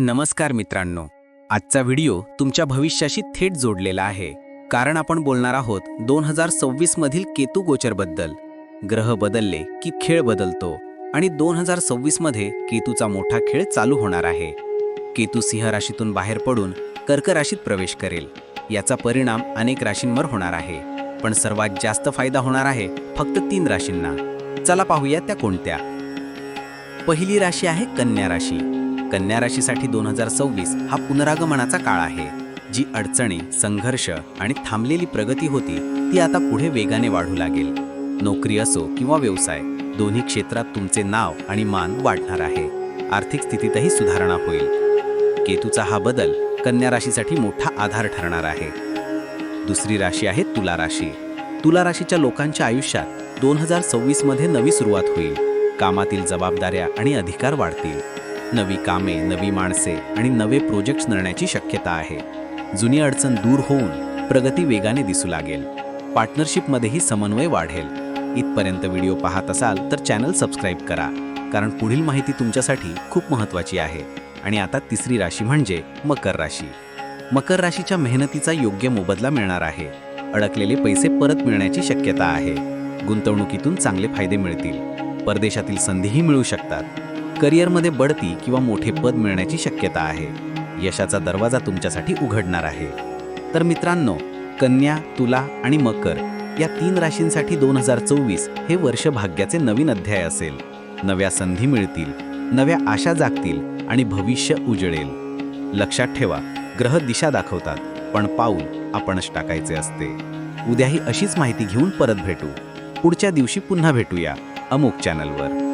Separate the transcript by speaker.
Speaker 1: नमस्कार मित्रांनो. आजचा व्हिडिओ तुमच्या भविष्याशी थेट जोडलेला आहे. कारण आपण बोलणार आहोत दोन हजार सव्वीस मधील केतू गोचरबद्दल. ग्रह बदलले की खेळ बदलतो आणि दोन हजार सव्वीसमध्ये केतूचा मोठा खेळ चालू होणार आहे. केतू सिंह राशीतून बाहेर पडून कर्क राशीत प्रवेश करेल. याचा परिणाम अनेक राशींवर होणार आहे. पण सर्वात जास्त फायदा होणार आहे फक्त तीन राशींना. चला पाहूया त्या कोणत्या. पहिली राशी आहे कन्या राशी. कन्या राशीसाठी दोन हजार सव्वीस हा पुनरागमनाचा काळ आहे. जी अडचणी संघर्ष आणि थांबलेली प्रगती होती ती आता पुढे वेगाने वाढू लागेल. नोकरी असो किंवा व्यवसाय दोन्ही क्षेत्रात तुमचे नाव आणि मान वाढणार आहे. आर्थिक स्थितीतही सुधारणा होईल. केतूचा हा बदल कन्या राशीसाठी मोठा आधार ठरणार आहे. दुसरी राशी आहे तुला राशी. तुला राशीच्या लोकांच्या आयुष्यात दोन हजार सव्वीसमध्ये नवी सुरुवात होईल. कामातील जबाबदाऱ्या आणि अधिकार वाढतील. नवी कामे नवी माणसे आणि नवे प्रोजेक्ट्स मिळण्याची शक्यता आहे. जुनी अडचण दूर होऊन प्रगती वेगाने दिसू लागेल. पार्टनरशिपमध्येही समन्वय वाढेल. इथपर्यंत व्हिडिओ पाहत असाल तर चॅनल सबस्क्राईब करा. कारण पुढील माहिती तुमच्यासाठी खूप महत्त्वाची आहे. आणि आता तिसरी राशी म्हणजे मकर राशी. मकर राशीच्या मेहनतीचा योग्य मोबदला मिळणार आहे. अडकलेले पैसे परत मिळण्याची शक्यता आहे. गुंतवणुकीतून चांगले फायदे मिळतील. परदेशातील संधीही मिळू शकतात. करिअरमध्ये बढती किंवा मोठे पद मिळण्याची शक्यता आहे. यशाचा दरवाजा तुमच्यासाठी उघडणार आहे. तर मित्रांनो कन्या तुला आणि मकर या तीन राशींसाठी दोन हजार चोवीस हे वर्ष भाग्याचे नवीन अध्याय असेल. नव्या संधी मिळतील नव्या आशा जागतील आणि भविष्य उजळेल. लक्षात ठेवा ग्रह दिशा दाखवतात पण पाऊल आपणच टाकायचे असते. उद्याही अशीच माहिती घेऊन परत भेटू. पुढच्या दिवशी पुन्हा भेटूया अमुक चॅनलवर.